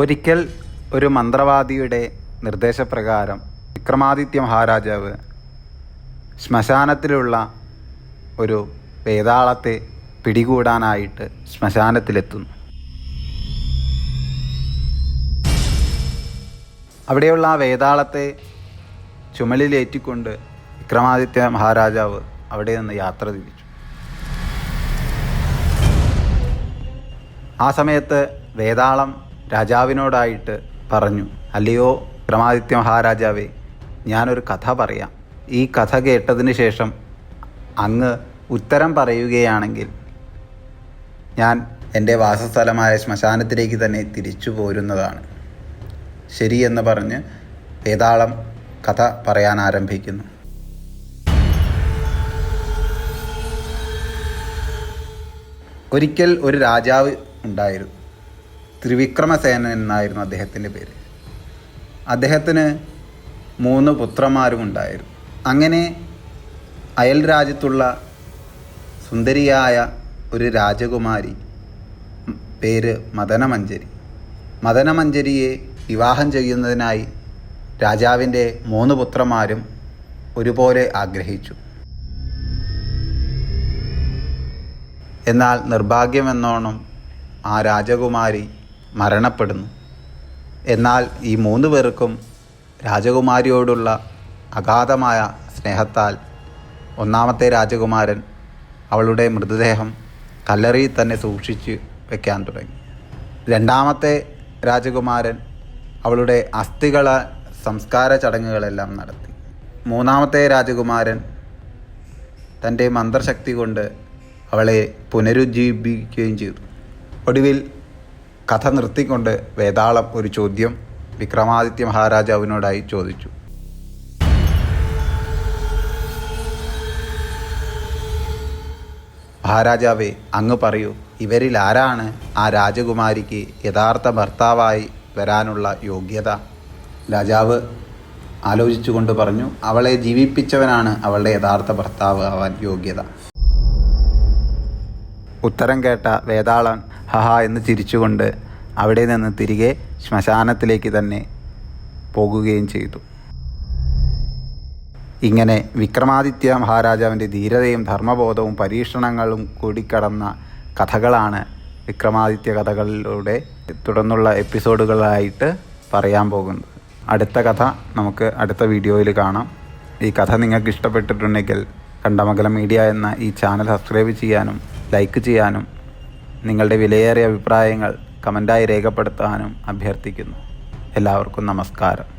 ഒരിക്കൽ ഒരു മന്ത്രവാദിയുടെ നിർദ്ദേശപ്രകാരം വിക്രമാദിത്യ മഹാരാജാവ് ശ്മശാനത്തിലുള്ള ഒരു വേതാളത്തെ പിടികൂടാനായിട്ട് ശ്മശാനത്തിലെത്തുന്നു. അവിടെയുള്ള ആ വേതാളത്തെ ചുമലിലേറ്റിക്കൊണ്ട് വിക്രമാദിത്യ മഹാരാജാവ് അവിടെ നിന്ന് യാത്ര തിരിച്ചു. ആ സമയത്ത് വേതാളം രാജാവിനോടായിട്ട് പറഞ്ഞു അല്ലയോ വിക്രമാദിത്യ മഹാരാജാവേ ഞാനൊരു കഥ പറയാം. ഈ കഥ കേട്ടതിന് ശേഷം അങ്ങ് ഉത്തരം പറയുകയാണെങ്കിൽ ഞാൻ എന്റെ വാസസ്ഥലമായ ശ്മശാനത്തിലേക്ക് തന്നെ തിരിച്ചു പോരുന്നതാണ്. ശരിയെന്ന് പറഞ്ഞ് വേതാളം കഥ പറയാൻ ആരംഭിക്കുന്നു. ഒരിക്കൽ ഒരു രാജാവ് ഉണ്ടായിരുന്നു. ത്രിവിക്രമസേനൻ എന്നായിരുന്നു അദ്ദേഹത്തിന്റെ പേര്. അദ്ദേഹത്തിന് മൂന്ന് പുത്രന്മാരും ഉണ്ടായിരുന്നു അങ്ങനെ അയൽ രാജ്യത്തുള്ള സുന്ദരിയായ ഒരു രാജകുമാരി പേര് മദനമഞ്ജരി മദനമഞ്ജരിയെ വിവാഹം ചെയ്യുന്നതിനായി രാജാവിന്റെ മൂന്ന് പുത്രന്മാരും ഒരുപോലെ ആഗ്രഹിച്ചു. എന്നാൽ നിർഭാഗ്യമെന്നോണം ആ രാജകുമാരി മരണപ്പെടുന്നു. എന്നാൽ ഈ മൂന്ന് പേർക്കും രാജകുമാരിയോടുള്ള അഗാധമായ സ്നേഹത്താൽ ഒന്നാമത്തെ രാജകുമാരൻ അവളുടെ മൃതദേഹം കല്ലറിയിൽ തന്നെ സൂക്ഷിച്ച് വെക്കാൻ തുടങ്ങി. രണ്ടാമത്തെ രാജകുമാരൻ അവളുടെ അസ്ഥികള സംസ്കാര ചടങ്ങുകളെല്ലാം നടത്തി. മൂന്നാമത്തെ രാജകുമാരൻ തന്റെ മന്ത്രശക്തി കൊണ്ട് അവളെ പുനരുജ്ജീവിപ്പിക്കുകയും ചെയ്തു. ഒടുവിൽ കഥ നിർത്തിക്കൊണ്ട് വേതാളം ഒരു ചോദ്യം വിക്രമാദിത്യ മഹാരാജാവിനോടായി ചോദിച്ചു. മഹാരാജാവേ അങ്ങ് പറയൂ ഇവരിൽ ആരാണ് ആ രാജകുമാരിക്ക് യഥാർത്ഥ ഭർത്താവായി വരാനുള്ള യോഗ്യത? രാജാവ് ആലോചിച്ചുകൊണ്ട് പറഞ്ഞു അവളെ ജീവിപ്പിച്ചവനാണ് അവളുടെ യഥാർത്ഥ ഭർത്താവ് ആവാൻ യോഗ്യത. ഉത്തരം കേട്ട വേതാളൻ ഹഹ എന്ന് ചിരിച്ചുകൊണ്ട് അവിടെ നിന്ന് തിരികെ ശ്മശാനത്തിലേക്ക് തന്നെ പോകുകയും ചെയ്തു. ഇങ്ങനെ വിക്രമാദിത്യ മഹാരാജാവിന്റെ ധീരതയും ധർമ്മബോധവും പരീക്ഷണങ്ങളും കൂടിക്കടന്ന കഥകളാണ് വിക്രമാദിത്യ കഥകളിലൂടെ തുടർന്നുള്ള എപ്പിസോഡുകളായിട്ട് പറയാൻ പോകുന്നത്. അടുത്ത കഥ നമുക്ക് അടുത്ത വീഡിയോയിൽ കാണാം. ഈ കഥ നിങ്ങൾക്ക് ഇഷ്ടപ്പെട്ടിട്ടുണ്ടെങ്കിൽ കണ്ടമംഗലം മീഡിയ എന്ന ഈ ചാനൽ സബ്സ്ക്രൈബ് ചെയ്യാനും ലൈക്ക് ചെയ്യാനും നിങ്ങളുടെ വിലയേറിയ അഭിപ്രായങ്ങൾ കമന്റായി രേഖപ്പെടുത്താനും അഭ്യർത്ഥിക്കുന്നു. എല്ലാവർക്കും നമസ്കാരം.